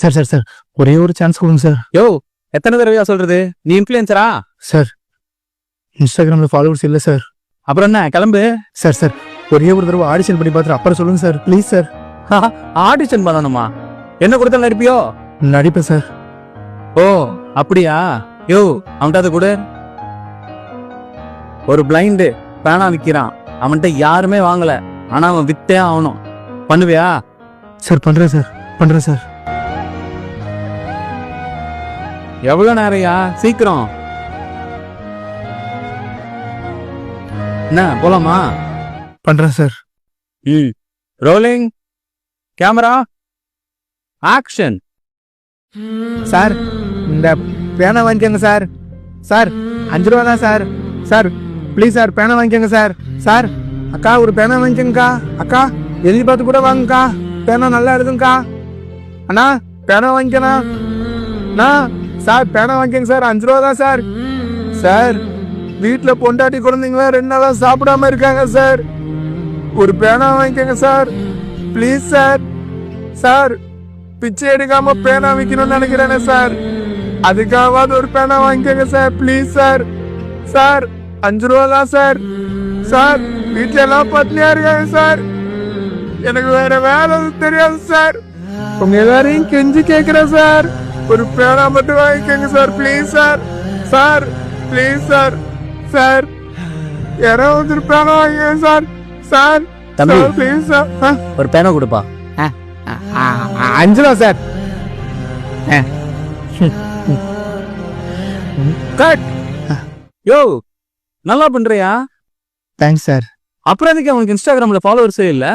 Sir sir sir ஒரே ஒரு chance கொடுங்க சார் யோ எத்தனை தடவையா சொல்றது? நீ இன்ஃபுளுசரா சார் இன்ஸ்டாகிராமில் ஃபாலோவர்ஸ் இல்லை சார் அப்புறம் என்ன கிளம்பு? சார் சார் ஒரே ஒரு தடவை ஆடிஷன் பண்ணி பார்த்துட்டு அப்புறம் சொல்லுங்க சார் ப்ளீஸ் சார் ஆடிஷன் பண்ணணுமா? என்ன கொடுத்தா நடிப்பியோ? நடிப்பேன் சார் ஓ அப்படியா? யோ அவன்கிட்ட அதை கொடு. ஒரு பிளைண்டு பேனா விக்கிறான் அவன்கிட்ட யாருமே வாங்கல. ஆனா அவன் வித்தே ஆகணும். பண்ணுவியா? சார் பண்ணுறேன் சார் பண்ணுறேன் சார் எவ்வளவு நேரையா சீக்கிரம். என்ன போலாமா? பண்ணுறேன் சார். ம் ரோலிங்? கேமரா? ஆக்ஷன்? சார் இந்த பேனா வாங்கிக்கோங்க சார். சார் அஞ்சு ரூபா தான் சார். சார் ப்ளீஸ் சார் பேனா வாங்கிக்கோங்க சார். சார் அக்கா ஒரு பேனா வாங்கிக்கோங்கக்கா. அக்கா எழுதி பார்த்து கூட வாங்கக்கா பேனா நல்லா எழுதுங்கக்கா. அண்ணா பேனா வாங்கிக்கண்ணா. அண்ணா சார் பேனா வாங்கிக்கோங்க சார். அஞ்சு ரூபா தான் சார். சார் வீட்டில் பொண்டாட்டி குழந்தைங்களாம் ரெண்டு நாளாக சாப்பிடாம இருக்காங்க சார். ஒரு பேனா வாங்கிக்கோங்க சார். Please sir. சார் பிச்சை எடுக்காம பேனா விற்கணும்னு நினைக்கிறேனே சார். அதுக்காவது ஒரு பேனா வாங்கிக்கோங்க சார். Please sir. சார் அஞ்சு ரூபா தான் சார். சார் வீட்டில் எல்லாம் பத்னியா இருக்காங்க சார். எனக்கு வேற வேலை தெரியாது சார். உங்க எல்லாரையும் கெஞ்சி கேட்குறேன் சார். ஒரு பேனா மட்டும் வாங்கிக்கோங்க sir. Please sir sir please sir sir யாராவது ஒரு பேனா வாங்கிக்கோங்க சார். சார் தம்பி. ப்ளீஸ் சார் ஆ ஒரு பேனா கொடுப்பா. அஞ்சு ரூபா சார் கட் யோ நல்லா பண்றியா? தேங்க்ஸ் சார் அப்புறம் எதுக்கு அவனுக்கு இன்ஸ்டாகிராம்ல ஃபாலோவர்ஸே இல்ல?